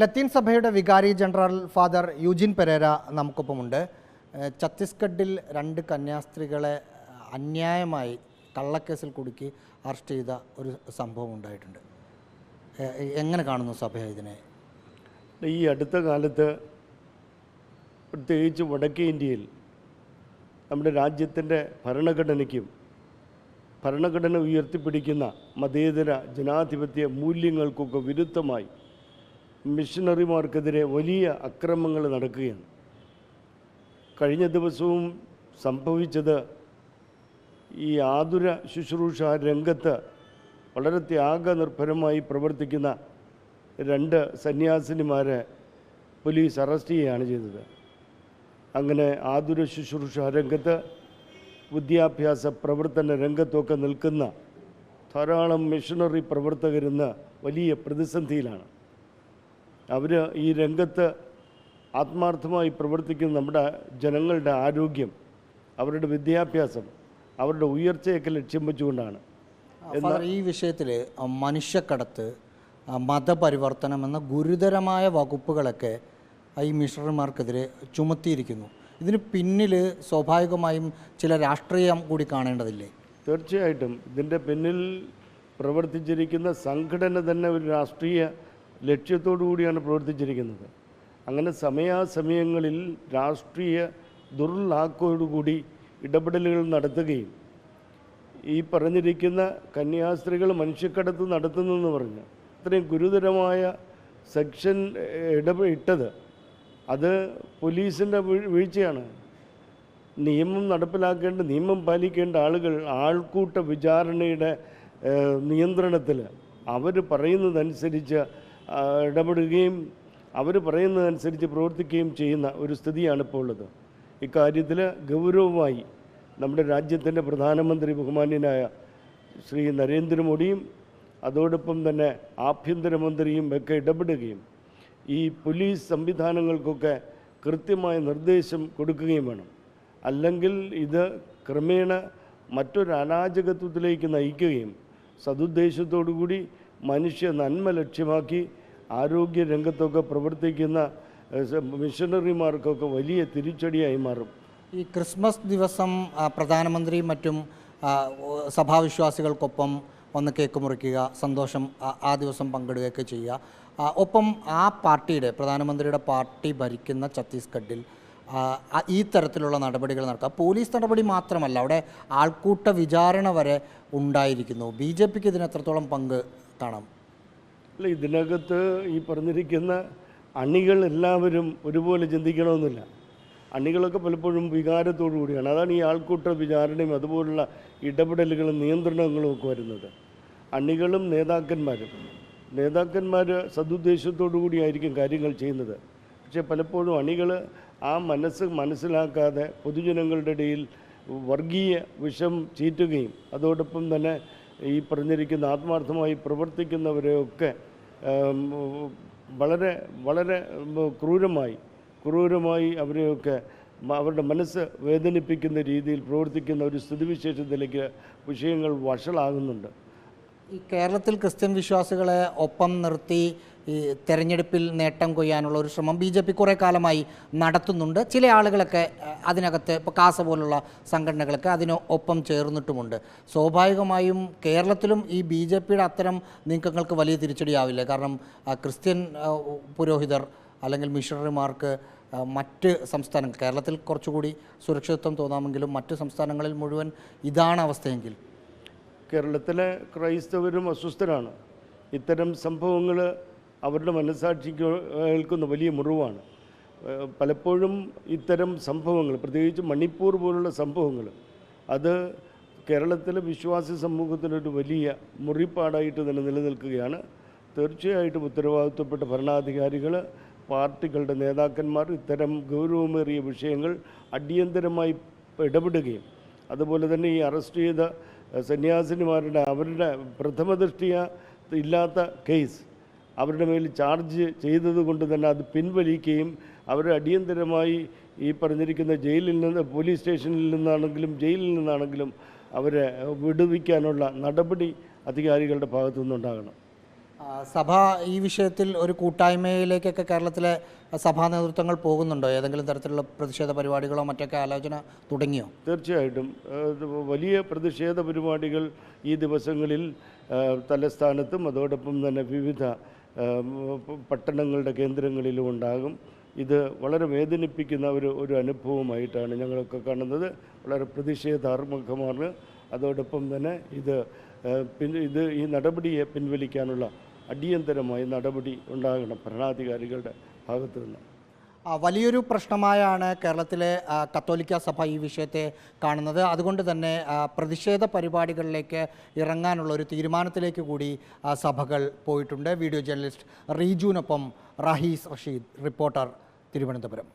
ലത്തീൻ സഭയുടെ വികാരി general father Eugene Pereira നമുക്കൊപ്പമുണ്ട്. ഛത്തീസ്ഗഡിൽ രണ്ട് കന്യാസ്ത്രീകളെ അന്യായമായി കള്ളക്കേസിൽ കുടുക്കി അറസ്റ്റ് ചെയ്ത ഒരു സംഭവം ഉണ്ടായിട്ടുണ്ട്. എങ്ങനെ കാണുന്നു സഭ ഇതിനെ? ഈ അടുത്ത കാലത്ത് പ്രത്യേകിച്ച് വടക്കേ ഇന്ത്യയിൽ നമ്മുടെ രാജ്യത്തിന്റെ ഭരണഘടനയ്ക്കും ഭരണഘടന ഉയർത്തിപ്പിടിക്കുന്ന മതേതര ജനാധിപത്യ മൂല്യങ്ങൾക്കൊക്കെ വിരുദ്ധമായി മിഷണറിമാർക്കെതിരെ വലിയ അക്രമങ്ങൾ നടക്കുകയാണ്. കഴിഞ്ഞ ദിവസവും സംഭവിച്ചത് ഈ ആതുര ശുശ്രൂഷ രംഗത്ത് വളരെ ത്യാഗനിർഭരമായി പ്രവർത്തിക്കുന്ന രണ്ട് സന്യാസിനിമാരെ പോലീസ് അറസ്റ്റ് ചെയ്യുകയാണ് ചെയ്തത്. അങ്ങനെ ആതുര ശുശ്രൂഷ രംഗത്ത് വിദ്യാഭ്യാസ പ്രവർത്തന രംഗത്തൊക്കെ നിൽക്കുന്ന ധാരാളം മിഷണറി പ്രവർത്തകരിന്ന് വലിയ പ്രതിസന്ധിയിലാണ്. അവർ ഈ രംഗത്ത് ആത്മാർത്ഥമായി പ്രവർത്തിക്കുന്ന നമ്മുടെ ജനങ്ങളുടെ ആരോഗ്യം അവരുടെ വിദ്യാഭ്യാസം അവരുടെ ഉയർച്ചയൊക്കെ ലക്ഷ്യം വെച്ചുകൊണ്ടാണ്. എന്നാൽ ഈ വിഷയത്തിൽ മനുഷ്യക്കടത്ത് മതപരിവർത്തനം എന്ന ഗുരുതരമായ വകുപ്പുകളൊക്കെ ഈ മിഷണറിമാർക്കെതിരെ ചുമത്തിയിരിക്കുന്നു. ഇതിന് പിന്നിൽ സ്വാഭാവികമായും ചില രാഷ്ട്രീയം കൂടി കാണേണ്ടതില്ലേ? തീർച്ചയായിട്ടും. ഇതിന്റെ പിന്നിൽ പ്രവർത്തിച്ചിരിക്കുന്ന സംഘടന തന്നെ ഒരു രാഷ്ട്രീയ ലക്ഷ്യത്തോടു കൂടിയാണ് പ്രവർത്തിച്ചിരിക്കുന്നത്. അങ്ങനെ സമയാസമയങ്ങളിൽ രാഷ്ട്രീയ ദുർലാക്കോടുകൂടി ഇടപെടലുകൾ നടത്തുകയും ഈ പറഞ്ഞിരിക്കുന്ന കന്യാസ്ത്രീകൾ മനുഷ്യക്കടത്ത് നടത്തുന്നെന്ന് പറഞ്ഞ് അത്രയും ഗുരുതരമായ സെക്ഷൻ ഇടപെട്ടത് അത് പോലീസിന്റെ വീഴ്ചയാണ്. നിയമം നടപ്പിലാക്കേണ്ട നിയമം പാലിക്കേണ്ട ആളുകൾ ആൾക്കൂട്ട വിചാരണയുടെ നിയന്ത്രണത്തിൽ അവർ പറയുന്നതനുസരിച്ച് ഇടപെടുകയും അവർ പറയുന്നതനുസരിച്ച് പ്രവർത്തിക്കുകയും ചെയ്യുന്ന ഒരു സ്ഥിതിയാണ് ഇപ്പോൾ ഉള്ളത്. ഇക്കാര്യത്തിൽ ഗൗരവമായി നമ്മുടെ രാജ്യത്തിന്റെ പ്രധാനമന്ത്രി ബഹുമാന്യനായ ശ്രീ നരേന്ദ്രമോദിയും അതോടൊപ്പം തന്നെ ആഭ്യന്തരമന്ത്രിയും ഒക്കെ ഇടപെടുകയും ഈ പോലീസ് സംവിധാനങ്ങൾക്കൊക്കെ കൃത്യമായ നിർദ്ദേശം കൊടുക്കുകയും വേണം. അല്ലെങ്കിൽ ഇത് ക്രമേണ മറ്റൊരു അരാജകത്വത്തിലേക്ക് നയിക്കുകയും സതുദ്ദേശത്തോടുകൂടി മനുഷ്യ നന്മ ലക്ഷ്യമാക്കി ആരോഗ്യ രംഗത്തൊക്കെ പ്രവർത്തിക്കുന്ന മിഷണറിമാർക്കൊക്കെ വലിയ തിരിച്ചടിയായി മാറും. ഈ ക്രിസ്മസ് ദിവസം പ്രധാനമന്ത്രിയും മറ്റും സഭാവിശ്വാസികൾക്കൊപ്പം ഒന്ന് കേക്ക് മുറിക്കുക സന്തോഷം ആ- ദിവസം പങ്കിടുകയൊക്കെ ചെയ്യുക. ഒപ്പം ആ പാർട്ടിയുടെ പ്രധാനമന്ത്രിയുടെ പാർട്ടി ഭരിക്കുന്ന ഛത്തീസ്ഗഡിൽ ഈ തരത്തിലുള്ള നടപടികൾ നടക്കുക. പോലീസ് നടപടി മാത്രമല്ല അവിടെ ആൾക്കൂട്ട വിചാരണ വരെ ഉണ്ടായിരിക്കുന്നു. ബി ജെ പിക്ക് ഇതിന് എത്രത്തോളം പങ്ക് കാണാം അല്ല ഇതിനകത്ത് ഈ പറഞ്ഞിരിക്കുന്ന അണികൾ എല്ലാവരും ഒരുപോലെ ചിന്തിക്കണമെന്നില്ല. അണികളൊക്കെ പലപ്പോഴും വികാരത്തോടു കൂടിയാണ്. അതാണ് ഈ ആൾക്കൂട്ട വിചാരണയും അതുപോലുള്ള ഇടപെടലുകളും നിയന്ത്രണങ്ങളും ഒക്കെ വരുന്നത്. അണികളും നേതാക്കന്മാരും. നേതാക്കന്മാർ സതുദ്ദേശത്തോടു കൂടിയായിരിക്കും കാര്യങ്ങൾ ചെയ്യുന്നത്. പക്ഷേ പലപ്പോഴും അണികൾ ആ മനസ്സ് മനസ്സിലാക്കാതെ പൊതുജനങ്ങളുടെ ഇടയിൽ വർഗീയ വിഷം ചീറ്റുകയും അതോടൊപ്പം തന്നെ ഈ പറഞ്ഞിരിക്കുന്ന ആത്മാർത്ഥമായി പ്രവർത്തിക്കുന്നവരെയൊക്കെ വളരെ വളരെ ക്രൂരമായി ക്രൂരമായി അവരെയൊക്കെ അവരുടെ മനസ്സ് വേദനിപ്പിക്കുന്ന രീതിയിൽ പ്രവർത്തിക്കുന്ന ഒരു സ്ഥിതിവിശേഷത്തിലേക്ക് വിഷയങ്ങൾ വഷളാകുന്നുണ്ട്. ഈ കേരളത്തിൽ ക്രിസ്ത്യൻ വിശ്വാസികളെ ഒപ്പം നിർത്തി ഈ തെരഞ്ഞെടുപ്പിൽ നേട്ടം കൊയ്യാനുള്ള ഒരു ശ്രമം ബി ജെ പി കുറേ കാലമായി നടത്തുന്നുണ്ട്. ചില ആളുകളൊക്കെ അതിനകത്ത് ഇപ്പോൾ കാസ പോലുള്ള സംഘടനകളൊക്കെ അതിന് ഒപ്പം ചേർന്നിട്ടുമുണ്ട്. സ്വാഭാവികമായും കേരളത്തിലും ഈ ബി ജെ പിയുടെ അത്തരം നീക്കങ്ങൾക്ക് വലിയ തിരിച്ചടിയാവില്ല. കാരണം ക്രിസ്ത്യൻ പുരോഹിതർ അല്ലെങ്കിൽ മിഷണറിമാർക്ക് മറ്റ് സംസ്ഥാനങ്ങൾ കേരളത്തിൽ കുറച്ചുകൂടി സുരക്ഷിതത്വം തോന്നാമെങ്കിലും മറ്റ് സംസ്ഥാനങ്ങളിൽ മുഴുവൻ ഇതാണ് അവസ്ഥയെങ്കിൽ കേരളത്തിലെ ക്രൈസ്തവരും അസ്വസ്ഥരാണ്. ഇത്തരം സംഭവങ്ങൾ അവരുടെ മനസാക്ഷിക്ക് ഏൽക്കുന്ന വലിയ മുറിവാണ്. പലപ്പോഴും ഇത്തരം സംഭവങ്ങൾ പ്രത്യേകിച്ച് മണിപ്പൂർ പോലുള്ള സംഭവങ്ങൾ അത് കേരളത്തിലെ വിശ്വാസി സമൂഹത്തിനൊരു വലിയ മുറിപ്പാടായിട്ട് തന്നെ നിലനിൽക്കുകയാണ്. തീർച്ചയായിട്ടും ഉത്തരവാദിത്വപ്പെട്ട ഭരണാധികാരികൾ പാർട്ടികളുടെ നേതാക്കന്മാർ ഇത്തരം ഗൗരവമേറിയ വിഷയങ്ങൾ അടിയന്തരമായി ഇടപെടുകയും അതുപോലെ തന്നെ ഈ അറസ്റ്റ് ചെയ്ത സന്യാസിനിമാരുടെ അവരുടെ പ്രഥമ ദൃഷ്ടിയ ഇല്ലാത്ത കേസ്. അവരുടെ മേൽ ചാർജ് ചെയ്തത് കൊണ്ട് തന്നെ അത് പിൻവലിക്കുകയും അവരെ അടിയന്തരമായി ഈ പറഞ്ഞിരിക്കുന്ന ജയിലിൽ നിന്ന് പോലീസ് സ്റ്റേഷനിൽ നിന്നാണെങ്കിലും ജയിലിൽ നിന്നാണെങ്കിലും അവരെ വിടുവിക്കാനുള്ള നടപടി അധികാരികളുടെ ഭാഗത്തു നിന്നുണ്ടാകണം സഭ ഈ വിഷയത്തിൽ ഒരു കൂട്ടായ്മയിലേക്കൊക്കെ കേരളത്തിലെ സഭാ നേതൃത്വങ്ങൾ പോകുന്നുണ്ടോ? ഏതെങ്കിലും തരത്തിലുള്ള പ്രതിഷേധ പരിപാടികളോ മറ്റൊക്കെ ആലോചന തുടങ്ങിയോ? തീർച്ചയായിട്ടും. വലിയ പ്രതിഷേധ പരിപാടികൾ ഈ ദിവസങ്ങളിൽ തലസ്ഥാനത്തും അതോടൊപ്പം തന്നെ വിവിധ പട്ടണങ്ങളുടെ കേന്ദ്രങ്ങളിലും ഉണ്ടാകും. ഇത് വളരെ വേദനിപ്പിക്കുന്ന ഒരു ഒരു അനുഭവമായിട്ടാണ് ഞങ്ങളൊക്കെ കാണുന്നത്. വളരെ പ്രതിഷേധാത്മകമാണ് അതോടൊപ്പം തന്നെ ഇത് പിന്നെ ഇത് ഈ നടപടിയെ പിൻവലിക്കാനുള്ള അടിയന്തരമായ നടപടി ഉണ്ടാകണം ഭരണാധികാരികളുടെ ഭാഗത്തു നിന്ന്. വലിയൊരു പ്രശ്നമായാണ് കേരളത്തിലെ കത്തോലിക്ക സഭ ഈ വിഷയത്തെ കാണുന്നത്. അതുകൊണ്ട് തന്നെ പ്രതിഷേധ പരിപാടികളിലേക്ക് ഇറങ്ങാനുള്ള ഒരു തീരുമാനത്തിലേക്ക് കൂടി സഭകൾ പോയിട്ടുണ്ട്. വീഡിയോ ജേർണലിസ്റ്റ് റീജുവിനൊപ്പം റഹീസ് റഷീദ് റിപ്പോർട്ടർ തിരുവനന്തപുരം.